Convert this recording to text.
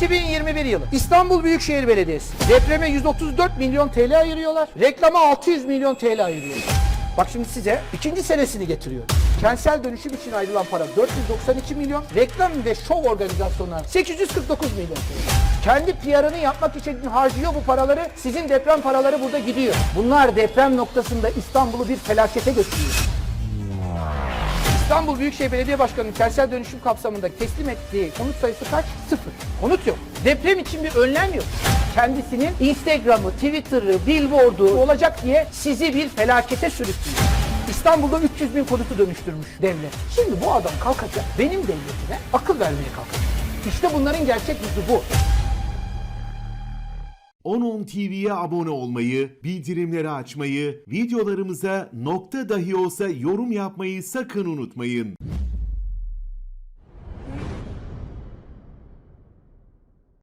2021 yılı İstanbul Büyükşehir Belediyesi depreme 134 milyon TL ayırıyorlar. Reklama 600 milyon TL ayırıyorlar. Bak şimdi size ikinci senesini getiriyorum. Kentsel dönüşüm için ayrılan para 492 milyon, reklam ve şov organizasyonlar 849 milyon TL. Kendi PR'ını yapmak için harcıyor bu paraları, sizin deprem paraları burada gidiyor. Bunlar deprem noktasında İstanbul'u bir felakete götürüyor. İstanbul Büyükşehir Belediye Başkanı'nın kentsel dönüşüm kapsamında teslim ettiği konut sayısı kaç? Sıfır. Konut yok. Deprem için bir önlem yok. Kendisinin Instagram'ı, Twitter'ı, billboard'u olacak diye sizi bir felakete sürüklüyor. İstanbul'da 300 bin konutu dönüştürmüş devlet. Şimdi bu adam kalkacak benim devletime akıl vermeye kalkacak. İşte bunların gerçek yüzü bu. 10.10 TV'ye abone olmayı, bildirimleri açmayı, videolarımıza nokta dahi olsa yorum yapmayı sakın unutmayın.